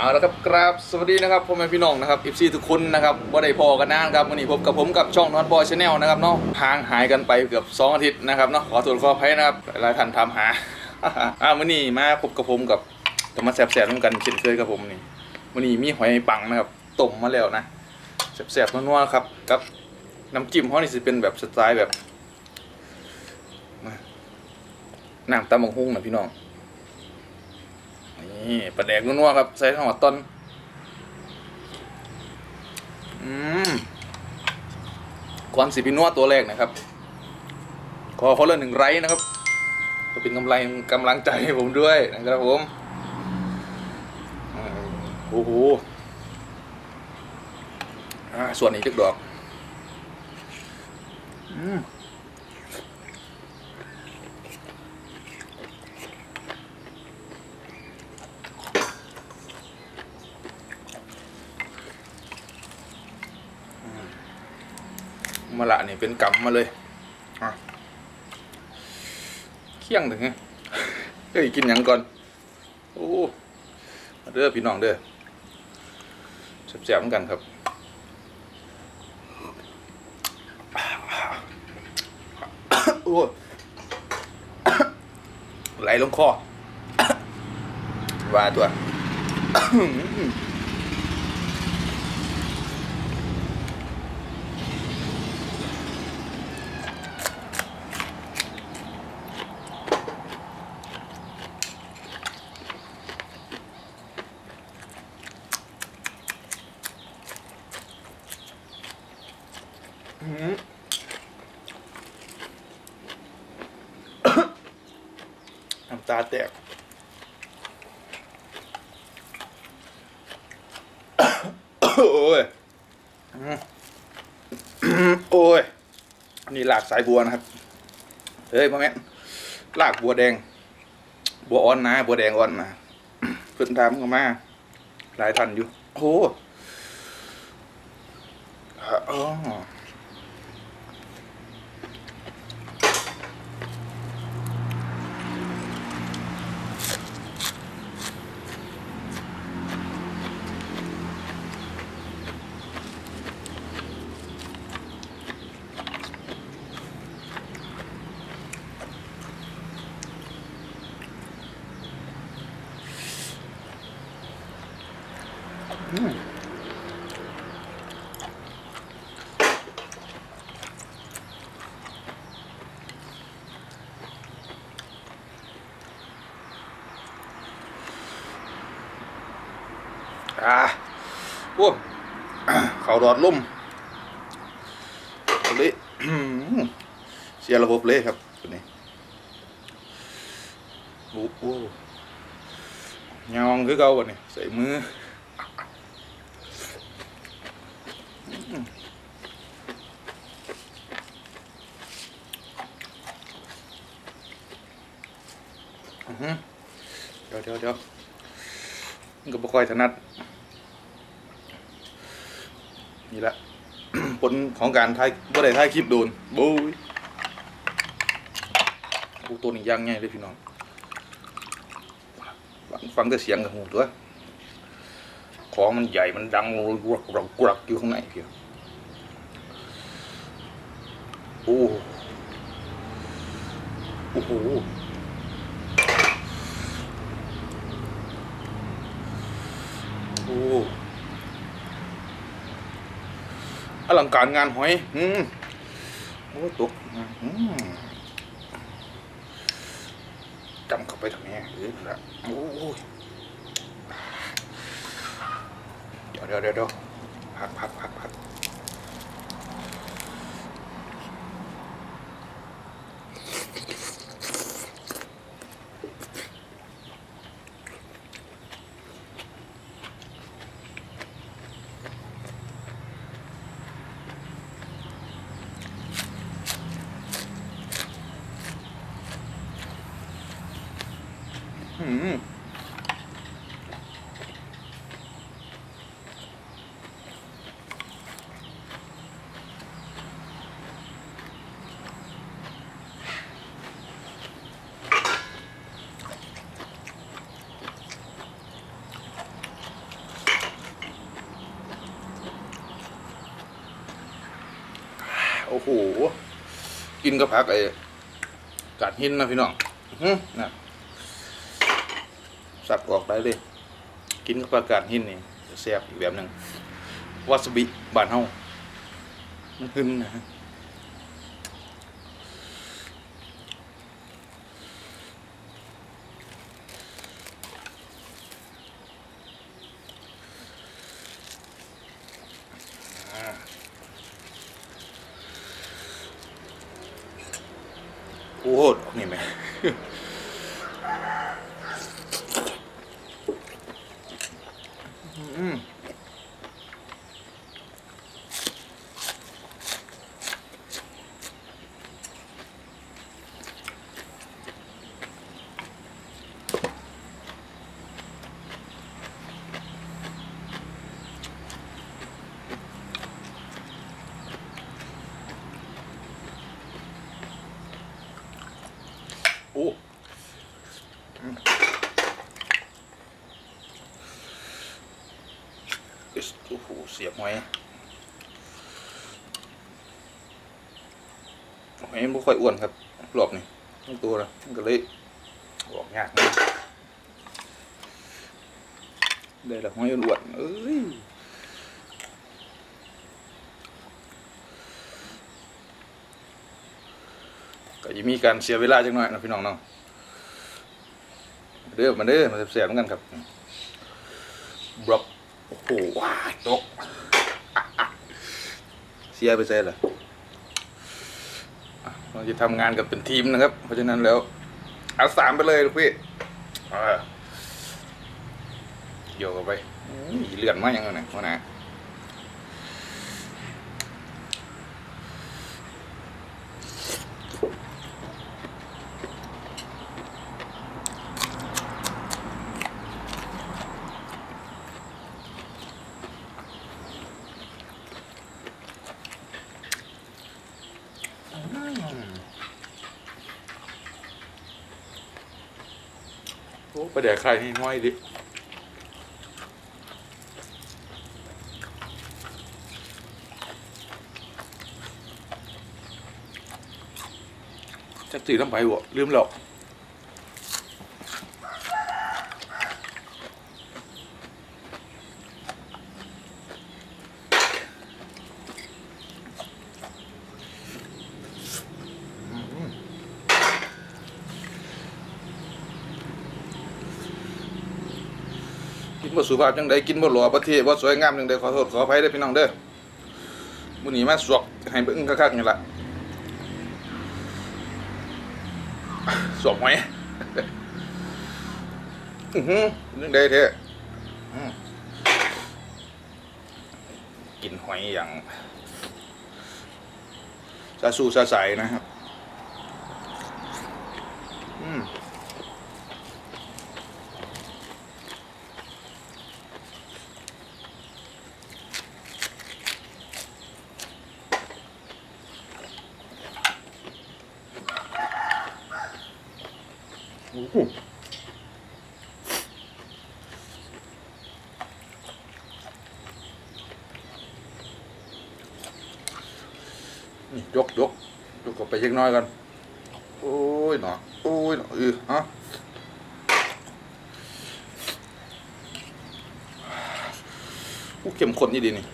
เอาล้วครับครับสวัสดีนะครับพ่อแม่พี่น้องนะครับอีซีทุกคนนะครับว่าได้พอกันนานครับวันนี้พบกับผมกับช่องนอตบอยชาแนลนะครับเนาะห่างหายกันไปเกือบ 2 อาทิตย์นะครับเนาะขอโทษขออภัยนะครับหลายท่านถามหาอ่าวันนี้มาพบกับผมกับจะมาแสบๆร่วมกันเช่นเคยกับผมนี่วันนี้มีหอยปังนะครับต้มมาแล้วนะแสบๆนัวๆครับกับน้ำจิ้มเขานี่สิเป็นแบบสไตล์แบบน้ำตำบังฮุ่งนะพี่น้อง นี่ปลาแดกนัวๆครับ ใส่หัวต้น อืมควันสีพินัวตัวแรกนะครับ ขอคนละหนึ่งไร้นะครับก็เป็นกำไรกำลังใจให้ผมด้วยนะครับผมโอ้โหส่วนนี้จึกดอก อืม มะละนี่เป็นกำมาเลยอะเคี่ยงถึงไงเฮ้ยกินหยังก่อนโอ้มาเด้อพี่น้องเด้อแซ่บๆเหมือนกันครับโอ้ยไหลลงคอว่าตัว น้ำตาแตกโอ้ยอืมโอ้ยนี่หลากสายบัวนะครับ เฮ้ยพ่อแม่นลากบัวแดง บัวอ่อนนะ บัวแดงอ่อนนะเพิ่นทำกันมา หลายทันอยู่ โอ้โห อ่าโอ้เขาดอดลุ่มเลยเสียระบบเลยครับตัวนี้โอ้โหยองคือเก่าบ่เนี่ยใส่มืออืมอื้อหือ เดี๋ยวเดี๋ยวเดี๋ยวก็บ่ค่อยถนัด นี่แหละผลของการถ่ายบ่ได้ถ่ายคลิปโดนโบ้ยโอ้ตัวนี้ย่างง่ายเลยพี่น้องฟังฟังแต่เสียงกับหูตัวของมันใหญ่มันดังกรักกรักกรักอยู่ข้างในเพี่โอ้โอ้โหโอ้อลังการงานหอย อืมโอ้ตกอืมจำเข้าไปทำไมเอ้ยละโอ้ยเดี๋ยวเดี๋ยวเดี๋ยวเดี๋ยวพักพักพักพัก โอ้โห กินกับพักไอ้กัดหินนะพี่น้องนะ สับออกได้เลย กินกับผักาดหินนี่แซ่บอีกแบบหนึ่งวาซาบิบ้านเฮามันขึ้นนะฮะโอ้โหนี่ไหม อืม โอ้อืมอิ๊สโอ้โห เสียบหอยหอยมัน บ่ค่อยอ้วนครับรอบนี้ทั้งตัวละมันก็เลยออกยากนะได้ละหอยอ้วนเอ้ยก็จะมีการเสียเวลาจังหน่อยนะพี่น้องเนาะเด้อมาเด้อมาเสียบๆเหมือนกันครับบล็อกโอ้โหว้าตกเสียไปใส่ละอะ เราจะทำงานกันเป็นทีมนะครับ เพราะฉะนั้นแล้วเอาสามไปเลยลูกพี่โยกไปมีเลื่อนมาอย่างไงี้ยนะไหนะ ประเดี๋ยวใครนี่น้อยดิจักสีน้ำไปบ่ลืมแล้ว นบ่สุภาพจังใดกินบ่หล่อประเทศบ่สวยงามจังใดขอโทษขออภัยเด้อพี่น้องเด้อมื้อนี้มาสวกให้เบิ่งคักๆนี่ล่ะสวมไหมอือหือเรื่องใดเท่อืมกินหอยอย่างซาซูซาใสนะครับ อืม นี่ยกยกยกออกไปเล็กน้อยกัน โอ้ยหนอโอ้ยหนอเออฮะอู้เข้มข้นนี่ดีนี่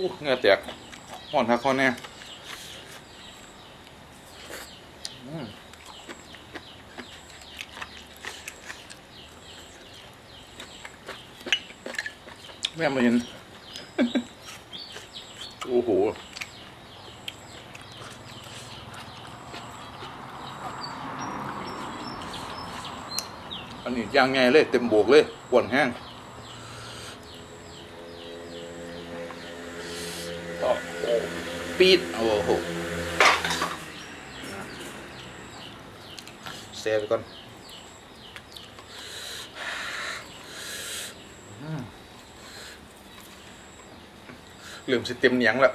อู้เงือแตกห่อนทักห่อนแน่มแม่มาเห็น โอ้โหอันนี้ย่างไงเลย เต็มโบกเลยกวนแห้งโอ้โห ปีดโอ้โหเซฟไปก่อนอืมลืมสิเต็มเหนียงแล้ว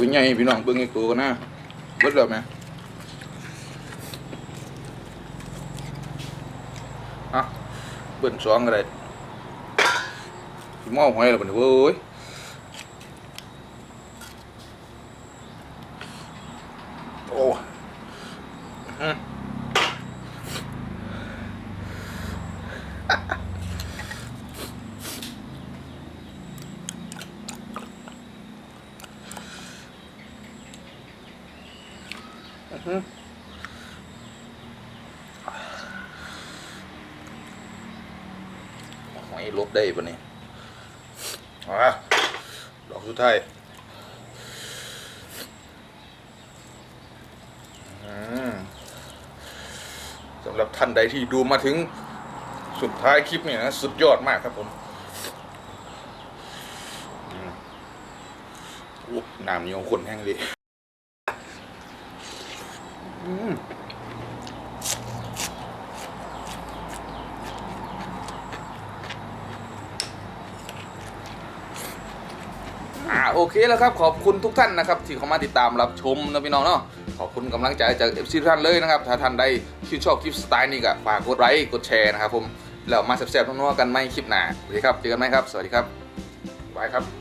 ตัวใหญ่พี่น้องเบิ่งไอ้ตัวกันนะเบิดแล้วไหมอะเบิ่นสองอะไรพี่มอหอยแล้วบัดนี้เว้ย หอยลบได้ปะเนี่ยอะดอกสุดท้ายสำหรับท่านใดที่ดูมาถึงสุดท้ายคลิปเนี่ยนะ สุดยอดมากครับผมอืมโอ้น้ำเนียวข้นแห้งดี อืมอ่า โอเคแล้วครับขอบคุณทุกท่านนะครับที่เข้ามาติดตามรับชมนะพี่น้องเนาะขอบคุณกำลังใจจากเอฟซีทุกท่านเลยนะครับถ้าท่านไดชื่นชอบคลิปสไตล์นี้ก็ฝากกดไลค์กดแชร์นะครับผมแล้วมาแซ่บๆนัวๆกันไหมคลิปหน้าโอเคครับเจอกันไหมครับ สวัสดีครับบายครับ